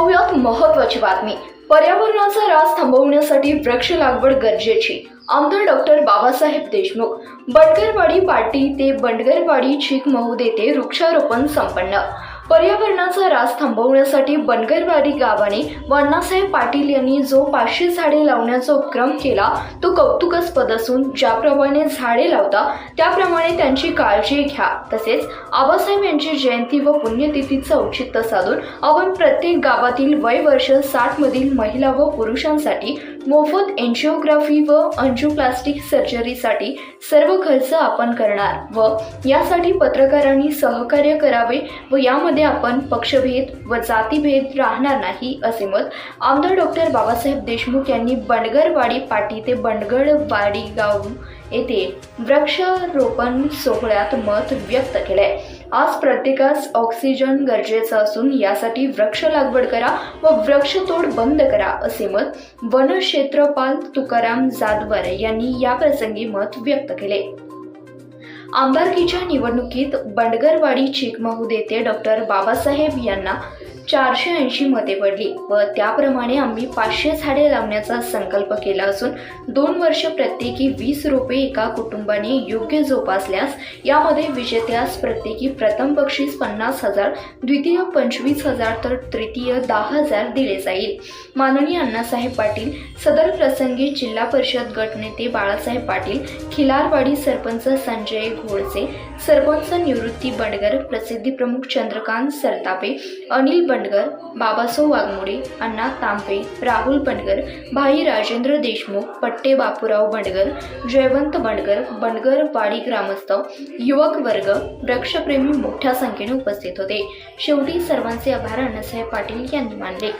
पाहूयात महत्वाची बातमी. पर्यावरणाचा रास थांबवण्यासाठी वृक्ष लागवड गरजेची आमदार डॉक्टर बाबासाहेब देशमुख. बंडगरवाडी पाटी ते बंडगरवाडी चीक महुद येथे वृक्षारोपण संपन्न. पर्यावरणाचा ऱ्हास थांबवण्यासाठी बनगरवाडी गावाने वण्णासाहेब पाटील यांनी जो पाचशे झाडे लावण्याचा उपक्रम केला तो कौतुकास्पद असून ज्याप्रमाणे झाडे लावता त्याप्रमाणे त्यांची काळजी घ्या. तसेच आबासाहेब यांची जयंती व पुण्यतिथीचं औचित्य साधून आपण प्रत्येक गावातील वय वर्ष साठ मधील महिला व पुरुषांसाठी मोफत एन्जिओग्राफी व अंजिओप्लास्टिक सर्जरीसाठी सर्व खर्च आपण करणार व यासाठी पत्रकारांनी सहकार्य करावे व यामध्ये आपण पक्षभेद व जातीभेद राहणार नाही असे मत आमदार डॉक्टर बाबासाहेब देशमुख यांनी बंडगरवाडी पाटी ते बंडगरवाडी गाव येथे वृक्षारोपण सोहळ्यात मत व्यक्त केले आज प्रत्येकास ऑक्सिजन गरजेचं असून यासाठी वृक्ष लागवड करा व वृक्षतोड बंद करा असे मत वनक्षेत्रपाल तुकाराम जाधवर यांनी या प्रसंगी मत व्यक्त केले. आमदारकीच्या निवडणुकीत बंडगरवाडी चिकमहूद येथे डॉक्टर बाबासाहेब यांना चारशे ऐंशी मते पडली व त्याप्रमाणे आम्ही पाचशे झाडे लावण्याचा संकल्प केला असून दोन वर्ष प्रत्येकी वीस रोपे एका कुटुंबाने योग्य जोपासल्यास यामध्ये विजेत्यास प्रत्येकी प्रथम बक्षीस पन्नास हजार द्वितीय पंचवीस हजार तर तृतीय दहा हजार दिले जाईल. माननीय अण्णासाहेब पाटील सदर प्रसंगी जिल्हा परिषद गटनेते बाळासाहेब पाटील खिलारवाडी सरपंच संजय घोळसे सरपंच निवृत्ती बंडगर प्रसिद्धी प्रमुख चंद्रकांत सरतापे अनिल बंडगर बाबासाहेब वाघमोडे अण्णा तांबे राहुल बंडगर भाई राजेंद्र देशमुख पट्टे बापूराव बंडगर जयवंत बंडगर बंडगर वाडी ग्रामस्थ युवक वर्ग वृक्षप्रेमी मोठ्या संख्येने उपस्थित होते. शेवटी सर्वांचे आभार अण्णासाहेब पाटील यांनी मानले.